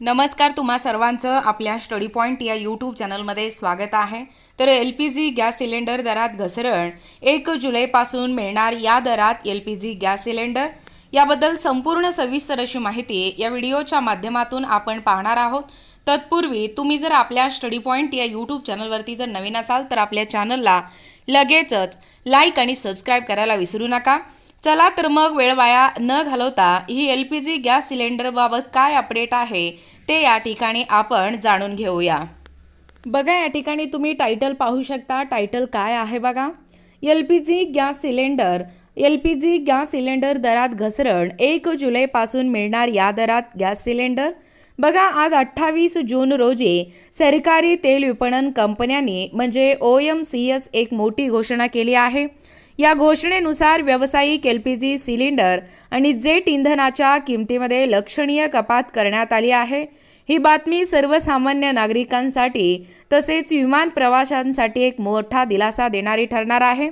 नमस्कार तुम्हा सर्वांचं आपल्या स्टडी पॉईंट या यूट्यूब चॅनलमध्ये स्वागत आहे. तर L P G gas cylinder दरात घसरण एक जुलैपासून मिळणार या दरात L P G gas cylinder. याबद्दल संपूर्ण सविस्तर अशी माहिती या व्हिडिओच्या माध्यमातून आपण पाहणार आहोत. तत्पूर्वी तुम्ही जर आपल्या स्टडी पॉईंट या यूट्यूब चॅनलवरती जर नवीन असाल तर आपल्या चॅनलला लगेचच लाईक आणि सबस्क्राईब करायला विसरू नका. चला तर मग वेळ वाया न घालवता ही एल पी जी गॅस सिलेंडरबाबत काय अपडेट आहे ते या ठिकाणी आपण जाणून घेऊया. बघा या ठिकाणी तुम्ही टायटल पाहू शकता. टायटल काय आहे बघा? L P G gas cylinder. L P G gas cylinder दरात घसरण. एक जुलैपासून मिळणार या दरात गॅस सिलेंडर. बघा आज अठ्ठावीस जून रोजी सरकारी तेल विपणन कंपन्यांनी म्हणजे ओ एम सी एस एक मोठी घोषणा केली आहे. या घोषणेनुसार व्यावसायिक एल पी जी सिलेंडर आणि जेट इंधनाच्या किमतीमध्ये लक्षणीय कपात करण्यात आली आहे. ही बातमी सर्वसामान्य नागरिकांसाठी तसेच विमान प्रवाशांसाठी एक मोठा दिलासा देणारी ठरणार आहे.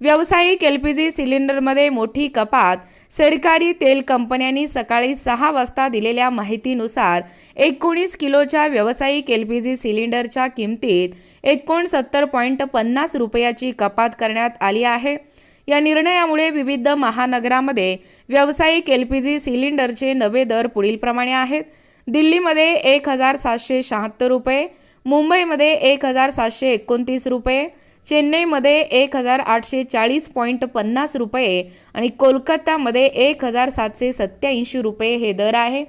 व्यावसायिक एल पी जी सिलेंडरमध्ये मोठी कपात. सरकारी तेल कंपन्यांनी सकाळी सहा वाजता दिलेल्या माहितीनुसार एकोणीस किलोच्या व्यावसायिक एल पी जी सिलेंडरच्या किमतीत एकोणसत्तर पॉईंट पन्नास रुपयाची कपात करण्यात आली आहे. या निर्णयामुळे विविध महानगरामध्ये व्यावसायिक एल पी जी सिलेंडरचे नवे दर पुढीलप्रमाणे आहेत. दिल्लीमध्ये एक हजार सातशे शहात्तर रुपये मुंबईमध्ये एक हजार सातशे एकोणतीस रुपये चेन्नईमध्ये एक हजार आठशे चाळीस पॉईंट पन्नास रुपये आणि कोलकातामध्ये एक हजार सातशे सत्याऐंशी रुपये हे दर आहे.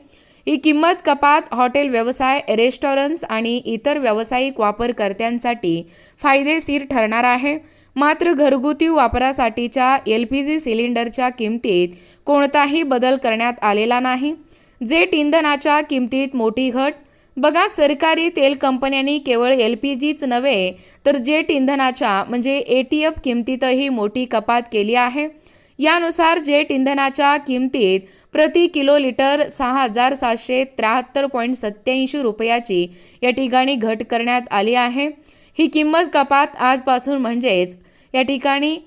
ही किंमत कपात हॉटेल व्यवसाय रेस्टॉरंट्स आणि इतर व्यावसायिक वापरकर्त्यांसाठी फायदेशीर ठरणार आहे. मात्र घरगुती वापरासाठीच्या एल पी जी सिलेंडरच्या किमतीत कोणताही बदल करण्यात आलेला नाही. जेट इंधनाच्या किमतीत मोठी घट बघा सरकारी तेल कंपन्यांनी केवळ एल पी जीच नव्हे तर जेट इंधनाच्या म्हणजे ए टी एफ किमतीतही मोठी कपात केली आहे. यानुसार जेट इंधनाच्या किमतीत प्रति किलो लिटर सहा हजार सातशे त्र्याहत्तर पॉईंट सत्याऐंशी रुपयाची या ठिकाणी घट करण्यात आली आहे. ही किंमत कपात आजपासून म्हणजेच या ठिकाणी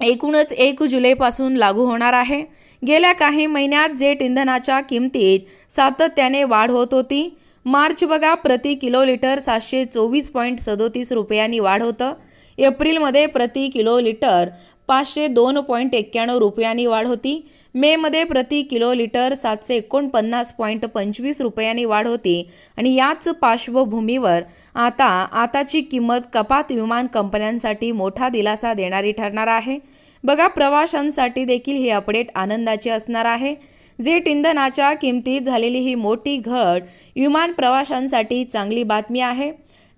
एकूणच एक जुलैपासून लागू होणार आहे. गेल्या काही महिन्यात जेट इंधनाच्या किमतीत सातत्याने वाढ होत होती. मार्च बघा प्रति किलो लिटर सातशे चोवीस पॉईंट सदोतीस रुपयांनी वाढ होतं. एप्रिलमध्ये प्रति किलो लिटर पाचशे दोन पॉईंट एक्क्याण्णव रुपयांनी वाढ होती. मेमध्ये प्रति किलो लिटर सातशे एकोणपन्नास पॉईंट पंचवीस रुपयांनी वाढ होती. आणि याच पार्श्वभूमीवर आता आताची किंमत कपात विमान कंपन्यांसाठी मोठा दिलासा देणारी ठरणार आहे. बघा प्रवाशांसाठी देखील हे अपडेट आनंदाचे असणार आहे. जेट इंधनाच्या किमतीत झालेली ही मोठी घट विमान प्रवाशांसाठी चांगली बातमी आहे.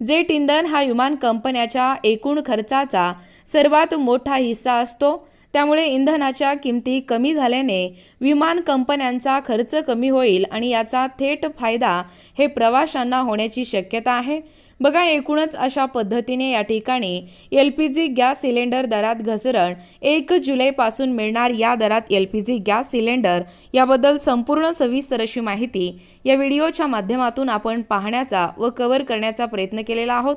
जेट इंधन हा विमान कंपन्याच्या एकूण खर्चाचा सर्वात मोठा हिस्सा असतो. त्यामुळे इंधनाच्या किमती कमी झाल्याने विमान कंपन्यांचा खर्च कमी होईल आणि याचा थेट फायदा हे प्रवाशांना होण्याची शक्यता आहे. बघा एकूणच अशा पद्धतीने या ठिकाणी L P G gas cylinder दरात घसरण एक जुलैपासून मिळणार या दरात L P G gas cylinder याबद्दल संपूर्ण सविस्तर अशी माहिती या व्हिडिओच्या माध्यमातून आपण पाहण्याचा व कव्हर करण्याचा प्रयत्न केलेला आहोत.